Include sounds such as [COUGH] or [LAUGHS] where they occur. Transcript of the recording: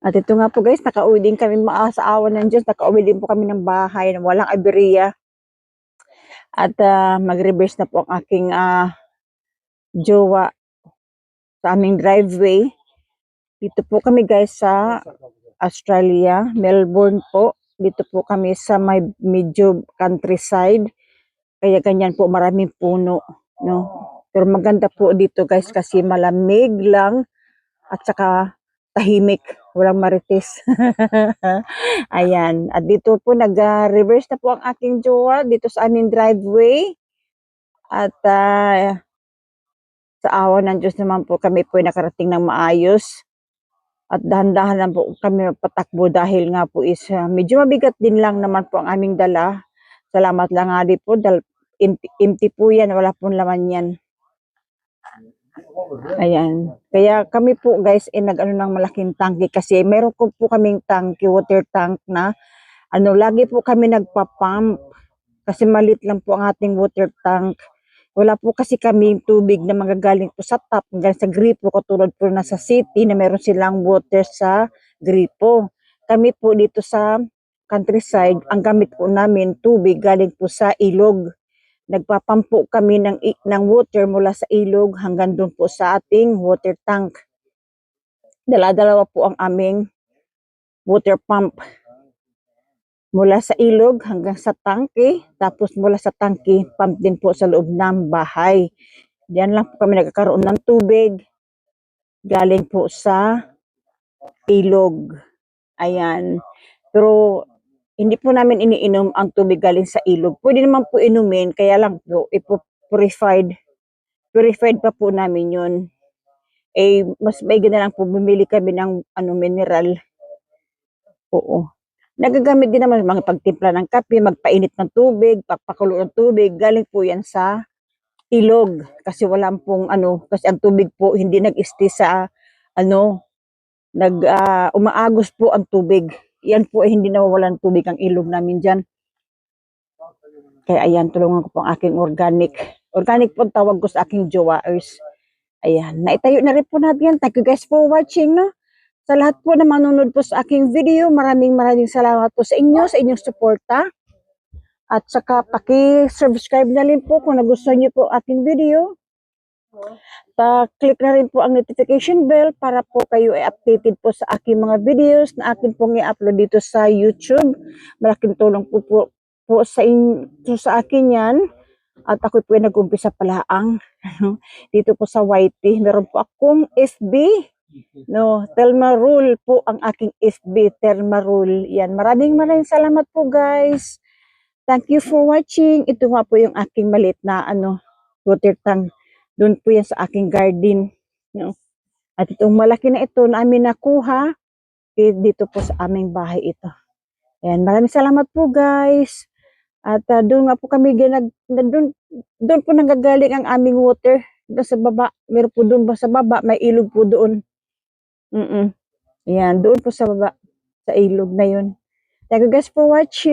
At ito nga po guys, nakauwi din kami sa awan ng Diyos. Nakauwi din po kami ng bahay na walang aberya. At ah, mag-reverse na po ang aking ah, jowa sa aming driveway. Dito po kami guys sa Australia, Melbourne po. Dito po kami sa may medyo countryside. Kaya ganyan po maraming puno, no. Pero maganda po dito guys kasi malamig lang at saka tahimik, walang marites. [LAUGHS] Ayan. At dito po nag-reverse na po ang aking jowa dito sa aming driveway. At ah, sa awa ng Diyos naman po kami po nakarating ng maayos. At dahan-dahan lang po kami patakbo dahil nga po is ah, medyo mabigat din lang naman po ang aming dala. Salamat lang nga po dahil empty, empty po yan, wala pong laman yan. Ayan. Kaya kami po guys ay nag-ano ng malaking tangke kasi meron ko po kaming tangke, water tank na ano, lagi po kami nagpa-pump kasi malit lang po ang ating water tank. Wala po kasi kami tubig na magagaling po sa tap, hanggang sa gripo, katulad po na sa city na meron silang water sa gripo. Kami po dito sa countryside, ang gamit po namin tubig galing po sa ilog. Nagpapampo kami ng, ng water mula sa ilog hanggang doon po sa ating water tank. Dala-dalawa po ang aming water pump mula sa ilog hanggang sa tangke, tapos mula sa tangke, pump din po sa loob ng bahay. Diyan lang po kami nagkakaroon ng tubig galing po sa ilog. Ayan. Pero hindi po namin iniinom ang tubig galing sa ilog. Pwede naman po inumin, kaya lang po ipo-purified. Purified pa po namin yun. Eh, mas maigi na lang po bumili kami ng ano, mineral. Oo. Nagagamit din naman mga pagtimpla ng kape, magpainit ng tubig, pagpakulo ng tubig, galing po yan sa ilog. Kasi wala pong ano, kasi ang tubig po hindi nag-stay sa ano, nag ah, umaagos po ang tubig. Yan po ay hindi nawawalan tubig ang ilog namin diyan. Kaya ayan, tulungan ko po ang aking organic. Organic po tawag ko sa aking jowaers. Ayan, naitayo na rin po natin. Thank you guys for watching, no? Sa lahat po na manonood po sa aking video, maraming maraming salamat po sa inyo, sa inyong suporta. At saka paki-subscribe na rin po kung nagustuhan niyo po aking video. Pa-click na rin po ang notification bell para po kayo ay updated po sa aking mga videos na akin pong i-upload dito sa YouTube. Malaking tulong po po, po sa, in, sa akin yan. At ako po ay nag-umpisa pala ang ano, dito po sa YT. Meron po akong FB. No, Telma Rule po ang aking FB, Telma Rule. Yan, maraming maraming salamat po guys. Thank you for watching. Ito nga po yung aking maliit na ano, water tank. Doon po yan sa aking garden. No? At itong malaki na ito na amin nakuha, eh, dito po sa aming bahay ito. Ayan, maraming salamat po guys. At ah, doon nga po kami ginag, na doon, doon po nanggagaling ang aming water. Doon sa baba, meron po doon ba sa baba, may ilog po doon. Mm Ayan, doon po sa baba, sa ilog na yun. Thank you guys for watching.